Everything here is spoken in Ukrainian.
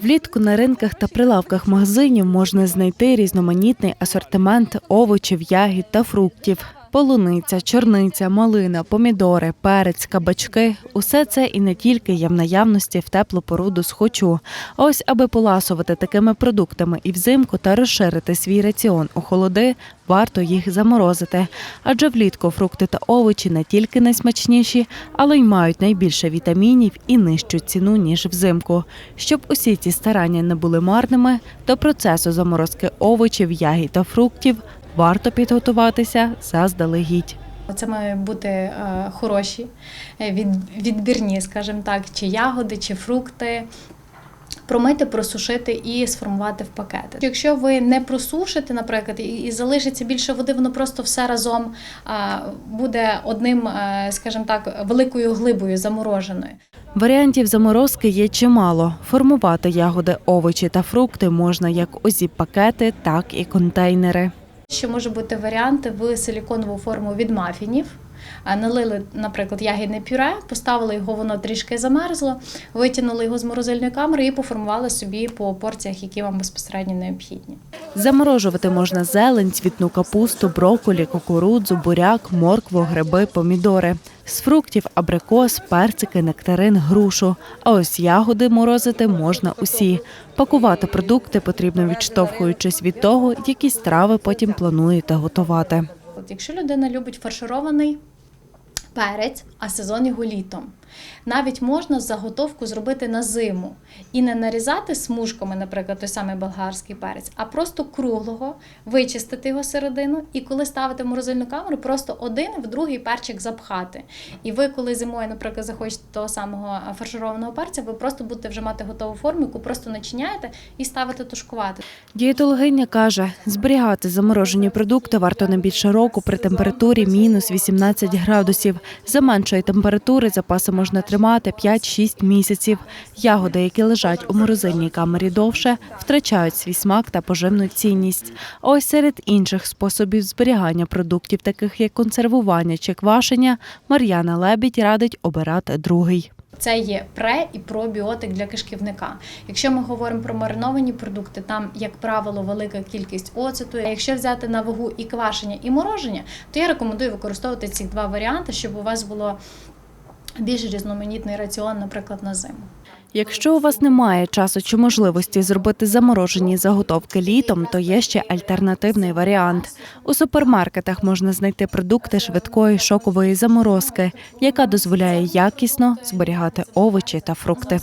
Влітку на ринках та прилавках магазинів можна знайти різноманітний асортимент овочів, ягід та фруктів. Полуниця, чорниця, малина, помідори, перець, кабачки усе це і не тільки є в наявності в теплу породу схочу. Ось аби поласувати такими продуктами і взимку та розширити свій раціон у холоди, варто їх заморозити. Адже влітку фрукти та овочі не тільки найсмачніші, але й мають найбільше вітамінів і нижчу ціну ніж взимку. Щоб усі ці старання не були марними, до процесу заморозки овочів, ягід та фруктів варто підготуватися заздалегідь. Це мають бути е, хороші, е, відбірні, скажімо так, чи ягоди, чи фрукти. Промити, просушити і сформувати в пакети. Якщо ви не просушите, наприклад, і, залишиться більше води, воно просто все разом буде одним, е, скажімо так, великою глибою замороженою. Варіантів заморозки є чимало. Формувати ягоди, овочі та фрукти можна як у зіп-пакети, так і контейнери. Ще може бути варіанти в силіконову форму від мафінів. Налили, наприклад, ягідне пюре, поставили його, воно трішки замерзло, витягнули його з морозильної камери і поформували собі по порціях, які вам безпосередньо необхідні. Заморожувати можна зелень, цвітну капусту, брокколі, кукурудзу, буряк, моркву, гриби, помідори. З фруктів абрикос, персики, нектарин, грушу. А ось ягоди морозити можна усі. Пакувати продукти потрібно відштовхуючись від того, які страви потім плануєте готувати. От якщо людина любить фарширований перець, а сезон його літом, навіть можна заготовку зробити на зиму і не нарізати смужками, наприклад, той самий болгарський перець, а просто круглого, вичистити його середину, і коли ставити в морозильну камеру, просто один в другий перчик запхати. І ви, коли зимою, наприклад, захочете того самого фаршированого перця, ви просто будете вже мати готову форму, яку просто начиняєте і ставите тушкувати. Дієтологиня каже, зберігати заморожені продукти варто не більше року при температурі мінус 18 градусів. За меншої температури запаси можна тримати 5-6 місяців. Ягоди, які лежать у морозильній камері довше, втрачають свій смак та поживну цінність. Ось серед інших способів зберігання продуктів, таких як консервування чи квашення, Мар'яна Лебідь радить обирати другий. Це є пре і пробіотик для кишківника. Якщо ми говоримо про мариновані продукти, там, як правило, велика кількість оцету. А якщо взяти на вагу і квашення, і мороження, то я рекомендую використовувати ці два варіанти, щоб у вас було більш різноманітний раціон, наприклад, на зиму. Якщо у вас немає часу чи можливості зробити заморожені заготовки літом, то є ще альтернативний варіант. У супермаркетах можна знайти продукти швидкої шокової заморозки, яка дозволяє якісно зберігати овочі та фрукти.